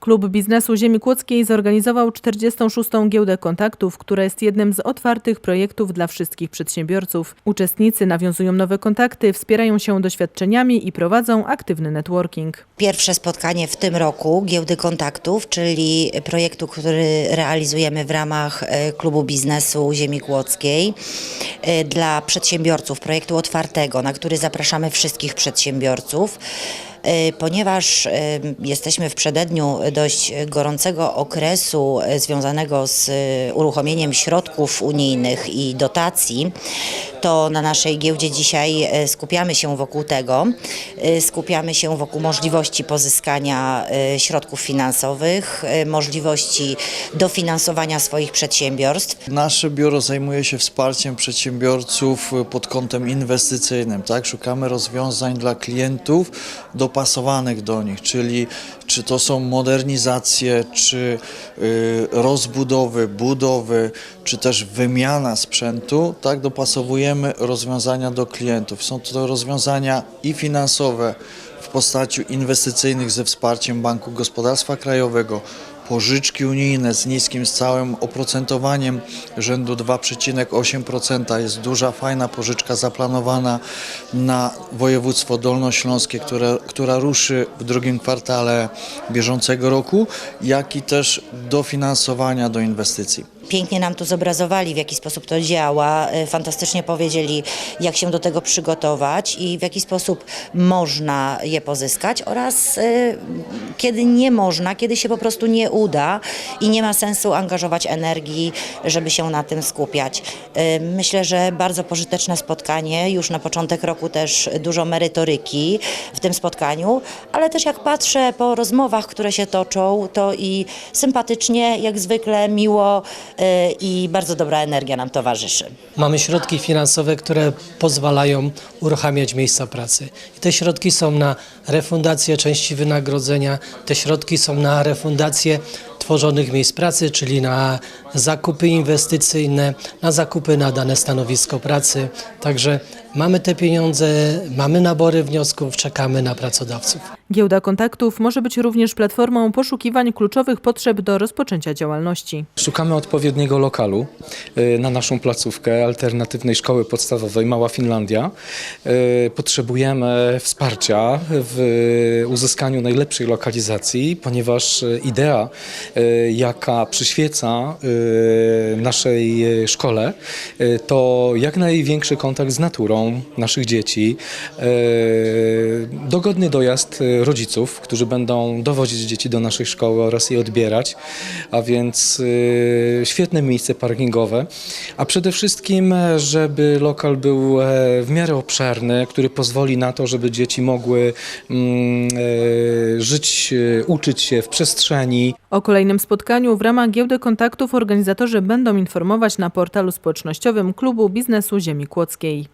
Klub Biznesu Ziemi Kłodzkiej zorganizował 46. Giełdę Kontaktów, która jest jednym z otwartych projektów dla wszystkich przedsiębiorców. Uczestnicy nawiązują nowe kontakty, wspierają się doświadczeniami i prowadzą aktywny networking. Pierwsze spotkanie w tym roku Giełdy Kontaktów, czyli projektu, który realizujemy w ramach e, Klubu Biznesu Ziemi Kłodzkiej e, dla przedsiębiorców, projektu otwartego, na który zapraszamy wszystkich przedsiębiorców. E, Ponieważ e, jesteśmy w przededniu dość gorącego okresu e, związanego z uruchomieniem środków unijnych i dotacji, to na naszej giełdzie dzisiaj skupiamy się wokół tego. Skupiamy się wokół możliwości pozyskania środków finansowych, możliwości dofinansowania swoich przedsiębiorstw. Nasze biuro zajmuje się wsparciem przedsiębiorców pod kątem inwestycyjnym. Tak? Szukamy rozwiązań dla klientów dopasowanych do nich, czyli czy to są modernizacje, czy y, rozbudowy, budowy, czy też wymiana sprzętu. Tak dopasowujemy rozwiązania do klientów. Są to rozwiązania i finansowe w postaci inwestycyjnych ze wsparciem Banku Gospodarstwa Krajowego, pożyczki unijne z niskim stałym oprocentowaniem rzędu 2,8%. Jest duża, fajna pożyczka zaplanowana na województwo dolnośląskie, które, która ruszy w drugim kwartale bieżącego roku, jak i też dofinansowania do inwestycji. Pięknie nam tu zobrazowali, w jaki sposób to działa, e, fantastycznie powiedzieli, jak się do tego przygotować i w jaki sposób można je pozyskać oraz e, kiedy nie można, kiedy się po prostu nie uda i nie ma sensu angażować energii, żeby się na tym skupiać. E, Myślę, że bardzo pożyteczne spotkanie, już na początek roku też dużo merytoryki w tym spotkaniu, ale też jak patrzę po rozmowach, które się toczą, to i sympatycznie, jak zwykle, miło i bardzo dobra energia nam towarzyszy. Mamy środki finansowe, które pozwalają uruchamiać miejsca pracy. I te środki są na refundację części wynagrodzenia, te środki są na refundację tworzonych miejsc pracy, czyli na zakupy inwestycyjne, na zakupy na dane stanowisko pracy. Także mamy te pieniądze, mamy nabory wniosków, czekamy na pracodawców. Giełda Kontaktów może być również platformą poszukiwań kluczowych potrzeb do rozpoczęcia działalności. Szukamy odpowiedniego lokalu y, na naszą placówkę alternatywnej szkoły podstawowej Mała Finlandia. Y, Potrzebujemy wsparcia w uzyskaniu najlepszej lokalizacji, ponieważ y, idea, jaka przyświeca y, naszej y, szkole, to jak największy kontakt z naturą naszych dzieci, dogodny dojazd rodziców, którzy będą dowozić dzieci do naszej szkoły oraz je odbierać, a więc świetne miejsce parkingowe, a przede wszystkim, e, żeby lokal był e, w miarę obszerny, który pozwoli na to, żeby dzieci mogły mm, e, żyć, e, uczyć się w przestrzeni, O kolejnym spotkaniu w ramach Giełdy Kontaktów organizatorzy będą informować na portalu społecznościowym Klubu Biznesu Ziemi Kłodzkiej.